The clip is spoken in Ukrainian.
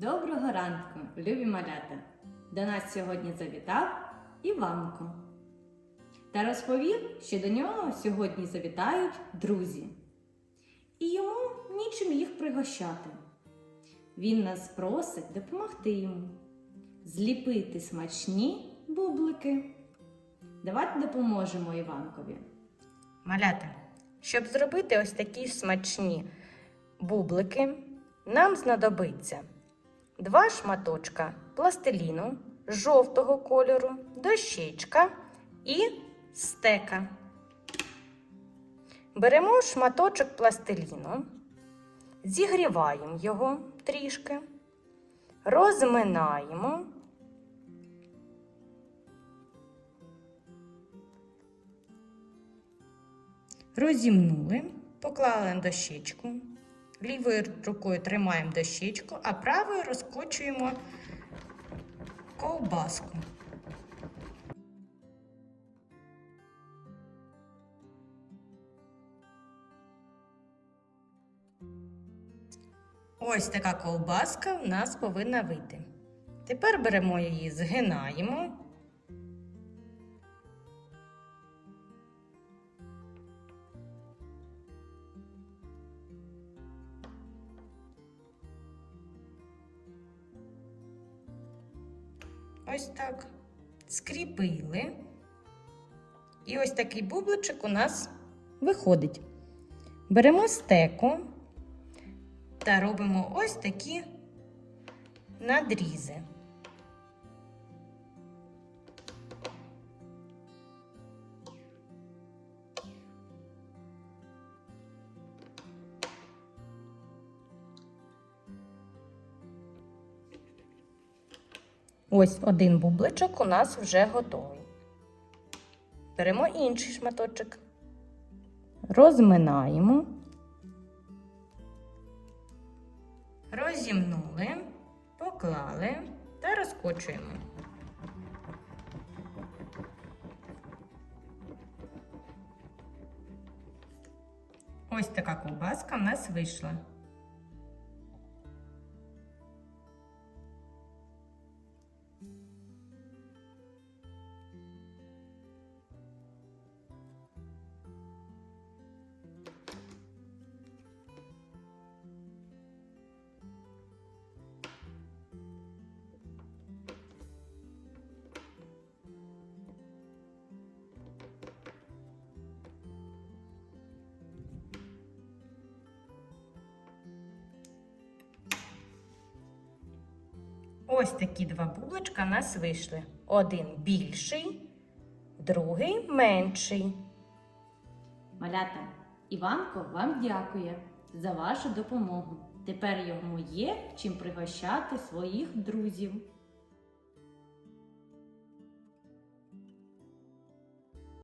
Доброго ранку, любі малята! До нас сьогодні завітав Іванко та розповів, що до нього сьогодні завітають друзі. І йому нічим їх пригощати. Він нас просить допомогти йому зліпити смачні бублики. Давайте допоможемо Іванкові. Малята, щоб зробити ось такі смачні бублики, нам знадобиться два шматочка пластиліну жовтого кольору, дощечка і стека. Беремо шматочок пластиліну, зігріваємо його трішки, розминаємо. Розімнули, поклали на дощечку. Лівою рукою тримаємо дощечку, а правою розкочуємо ковбаску. Ось така ковбаска в нас повинна вийти. Тепер беремо її, згинаємо. Ось так. Скріпили. І ось такий бубличок у нас виходить. Беремо стеку та робимо ось такі надрізи. Ось один бубличок у нас вже готовий. Беремо інший шматочок. Розминаємо. Розімнули, поклали та розкочуємо. Ось така ковбаска в нас вийшла. Ось такі два бубличка нас вийшли. Один більший, другий менший. Малята, Іванко вам дякує за вашу допомогу. Тепер йому є чим пригощати своїх друзів.